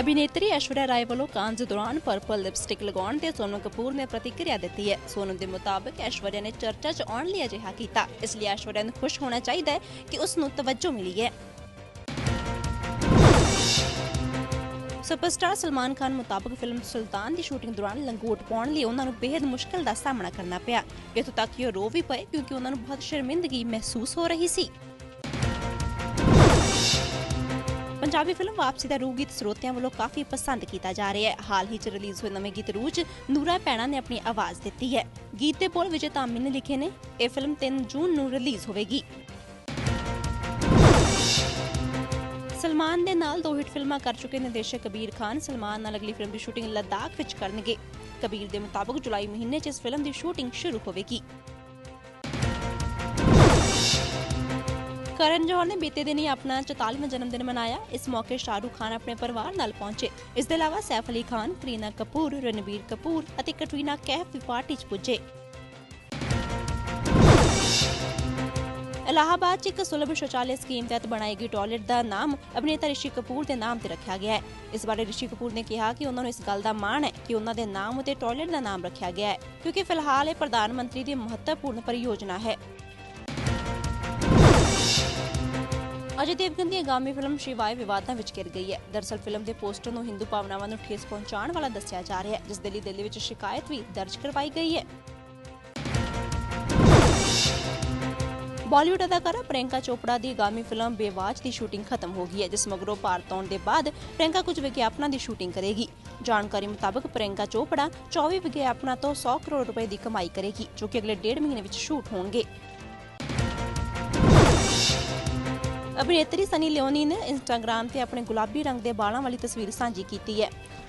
ਅਭਿਨੇਤਰੀ ਐਸ਼ਵਰਿਆ ਰਾਏ ਵੱਲੋਂ ਕਾਂਜ ਦੌਰਾਨ ਪਰਪਲ ਲਿਪਸਟਿਕ ਲਗਾਉਣ ਤੇ ਸੋਨਮ ਕਪੂਰ ਨੇ ਪ੍ਰਤੀਕਿਰਿਆ ਦਿੱਤੀ ਹੈ। ਸੋਨਮ ਦੇ ਮੁਤਾਬਕ ਐਸ਼ਵਰਿਆ ਨੇ ਚਰਚਾ 'ਚ ਆਉਣ ਲਈ ਅਜਿਹਾ ਕੀਤਾ। ਇਸ ਲਈ ਐਸ਼ਵਰਿਆ ਨੂੰ ਖੁਸ਼ ਹੋਣਾ ਚਾਹੀਦਾ ਹੈ ਕਿ ਉਸ ਨੂੰ ਤਵੱਜੋ ਮਿਲੀ ਹੈ। ਸੁਪਰਸਟਾਰ ਸਲਮਾਨ ਖਾਨ ਮੁਤਾਬਕ ਫਿਲਮ ਸੁਲਤਾਨ ਦੀ ਸ਼ੂਟਿੰਗ ਦੌਰਾਨ ਲੰਗੋਟ ਪਾਉਣ ਲਈ ਉਹਨਾਂ ਨੂੰ ਬੇहद ਮੁਸ਼ਕਲ ਦਾ ਸਾਹਮਣਾ ਕਰਨਾ ਪਿਆ। ਇੱਥੋਂ ਤੱਕ ਕਿ ਉਹ ਰੋ ਵੀ ਪਏ ਕਿਉਂਕਿ ਉਹਨਾਂ ਨੂੰ ਬਹੁਤ ਸ਼ਰਮਿੰਦਗੀ ਮਹਿਸੂਸ ਹੋ ਰਹੀ ਸੀ। ਪੰਜਾਬੀ ਫਿਲਮ ਵਾਪਸੀ ਦਾ ਰੂ ਗੀਤ ਸਰੋਤਿਆਂ ਵੱਲੋਂ ਕਾਫੀ ਪਸੰਦ ਕੀਤਾ ਜਾ ਰਿਹਾ ਹੈ। ਹਾਲ ਹੀ ਚ ਰਿਲੀਜ਼ ਹੋਏ ਨਵੇਂ ਗੀਤ ਰੂਜ ਨੂਰਾ ਪੈਣਾ ਨੇ ਆਪਣੀ ਆਵਾਜ਼ ਦਿੱਤੀ ਹੈ। ਗੀਤ ਦੇ ਬੋਲ ਵਿਜੇ ਧਾਮੀ ਨੇ ਲਿਖੇ ਨੇ, ਇਹ ਫਿਲਮ 3 ਜੂਨ ਨੂੰ ਰਿਲੀਜ਼ ਹੋਵੇਗੀ। ਸਲਮਾਨ ਦੇ ਨਾਲ ਦੋ ਹਿੱਟ ਫਿਲਮਾਂ ਕਰ ਚੁੱਕੇ ਨਿਰਦੇਸ਼ਕ ਕਬੀਰ ਖਾਨ। ਸਲਮਾਨ ਨਾਲ ਅਗਲੀ ਫਿਲਮ ਦੀ ਸ਼ੂਟਿੰਗ ਲਦਾਖ ਵਿੱਚ ਕਰਨਗੇ। ਕਬੀਰ ਦੇ ਮੁਤਾਬਕ ਜੁਲਾਈ ਮਹੀਨੇ 'ਚ ਇਸ ਫਿਲਮ ਦੀ ਸ਼ੂਟਿੰਗ ਸ਼ੁਰੂ ਹੋਵੇਗੀ। ਕਰਨ ਜੋਹਰ ਨੇ ਬੀਤੇ ਦਿਨ ਹੀ ਆਪਣਾ 44ਵਾਂ ਜਨਮ ਦਿਨ ਮਨਾਇਆ। ਇਸ ਮੌਕੇ ਸ਼ਾਹਰੁਖ ਖਾਨ ਆਪਣੇ ਪਰਿਵਾਰ ਨਾਲ ਪਹੁੰਚੇ। ਇਸ ਦੇ ਇਲਾਵਾ ਸੈਫ ਅਲੀ ਖਾਨ, ਕਰੀਨਾ ਕਪੂਰ, ਰਣਵੀਰ ਕਪੂਰ ਅਤੇ ਕਟਰੀਨਾ ਕੈਫ ਵੀ ਪਾਰਟੀ 'ਚ ਪੁੱਜੇ। ਇਲਾਹਾਬਾਦ 'ਚ ਇੱਕ ਸੁਲਭ ਸ਼ੌਚਾਲਯ ਸਕੀਮ ਤਹਿਤ ਬਣਾਈ ਗਈ ਟਾਇਲਟ ਦਾ ਨਾਮ ਅਭਿਨੇਤਾ ਰਿਸ਼ੀ ਕਪੂਰ ਦੇ ਨਾਮ ਤੇ ਰੱਖਿਆ ਗਿਆ ਹੈ। ਇਸ ਬਾਰੇ ਰਿਸ਼ੀ ਕਪੂਰ ਨੇ ਕਿਹਾ ਕਿ ਉਹਨਾਂ ਨੂੰ ਇਸ ਗੱਲ ਦਾ ਮਾਣ ਹੈ ਕਿ ਉਹਨਾਂ ਦੇ ਨਾਮ ਉਤੇ ਟਾਇਲਟ ਦਾ ਨਾਮ ਰੱਖਿਆ ਗਿਆ ਹੈ, ਕਿਉਂਕਿ ਫਿਲਹਾਲ ਇਹ ਪ੍ਰਧਾਨ ਮੰਤਰੀ ਦੀ ਮਹੱਤਵਪੂਰਨ ਪਰਿਯੋਜਨਾ ਹੈ। ਅਜੇ ਦੇਵਗਨ ਦੀ ਆਗਾਮੀ ਫਿਲਮ ਸ਼ਿਵਾਏ ਵਿਵਾਦਾਂ ਵਿੱਚ ਘਿਰ ਗਈ ਹੈ। ਦਰਸਲ ਫਿਲਮ ਦੇ ਪੋਸਟਰ ਨੂੰ ਹਿੰਦੂ ਭਾਵਨਾਵਾਂ ਨੂੰ ਠੇਸ ਪਹੁੰਚਾਉਣ ਵਾਲਾ ਦੱਸਿਆ ਜਾ ਰਿਹਾ ਹੈ, ਜਿਸ ਦੇ ਲਈ ਦਿੱਲੀ ਵਿੱਚ ਸ਼ਿਕਾਇਤ ਵੀ ਦਰਜ ਕਰਵਾਈ ਗਈ ਹੈ। ਬਾਲੀਵੁੱਡ ਅਦਾਕਾਰਾ ਪ੍ਰਿਯੰਕਾ ਚੋਪੜਾ ਦੀ ਆਗਾਮੀ ਫਿਲਮ ਬੇਵਾਜ ਦੀ ਸ਼ੂਟਿੰਗ ਖਤਮ ਹੋ ਗਈ ਹੈ, ਜਿਸ ਮਗਰੋਂ ਭਾਰਤ ਆਉਣ ਦੇ ਬਾਅਦ ਪ੍ਰਿਯੰਕਾ ਕੁਝ ਵਿਗਿਆਪਨਾਂ ਦੀ ਸ਼ੂਟਿੰਗ ਕਰੇਗੀ। ਜਾਣਕਾਰੀ ਮੁਤਾਬਕ ਪ੍ਰਿਯੰਕਾ ਚੋਪੜਾ 24 ਵਿਗਿਆਪਨਾਂ ਤੋਂ 100 ਕਰੋੜ ਰੁਪਏ ਦੀ ਕਮਾਈ ਕਰੇਗੀ, ਜੋ ਕਿ ਅਗਲੇ ਡੇਢ ਮਹੀਨੇ ਵਿੱਚ ਸ਼ੂਟ ਹੋਣਗੇ। ਅਭਿਨੇਤਰੀ ਸਨੀ ਲਿਓਨੀ ਨੇ ਇੰਸਟਾਗ੍ਰam ਤੇ ਆਪਣੇ ਗੁਲਾਬੀ ਰੰਗ ਦੇ ਵਾਲਾਂ ਵਾਲੀ ਤਸਵੀਰ ਸਾਂਝੀ ਕੀਤੀ ਹੈ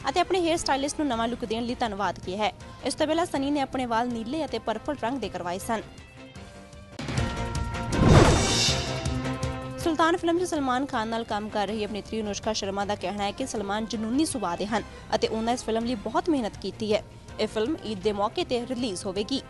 ਅਤੇ ਆਪਣੇ ਹੇਅਰ ਸਟਾਈਲਿਸਟ ਨੂੰ ਨਵਾਂ ਲੁੱਕ ਦੇਣ ਲਈ ਧੰਨਵਾਦ ਕੀਤਾ ਹੈ। ਇਸ ਤੋਂ ਪਹਿਲਾਂ ਸਨੀ ਨੇ ਆਪਣੇ ਵਾਲ ਨੀਲੇ ਅਤੇ ਪਰਪਲ ਰੰਗ ਦੇ ਕਰਵਾਏ ਸਨ। ਸੁਲਤਾਨ ਫਿਲਮ 'ਚ ਸਲਮਾਨ ਖਾਨ ਨਾਲ ਕੰਮ ਕਰ ਰਹੀ ਅਭਿਨੇਤਰੀ ਅਨੁਸ਼ਕਾ ਸ਼ਰਮਾ ਦਾ ਕਹਿਣਾ ਹੈ ਕਿ ਸਲਮਾਨ ਜਨੂਨੀ ਸੁਭਾਅ ਦੇ ਹਨ ਅਤੇ ਉਹਨਾਂ ਇਸ ਫਿਲਮ ਲਈ ਬਹੁਤ ਮਿਹਨਤ ਕੀਤੀ ਹੈ। ਇਹ ਫਿਲਮ ਈਦ ਦੇ ਮੌਕੇ ਤੇ ਰਿਲੀਜ਼ ਹੋਵੇਗੀ।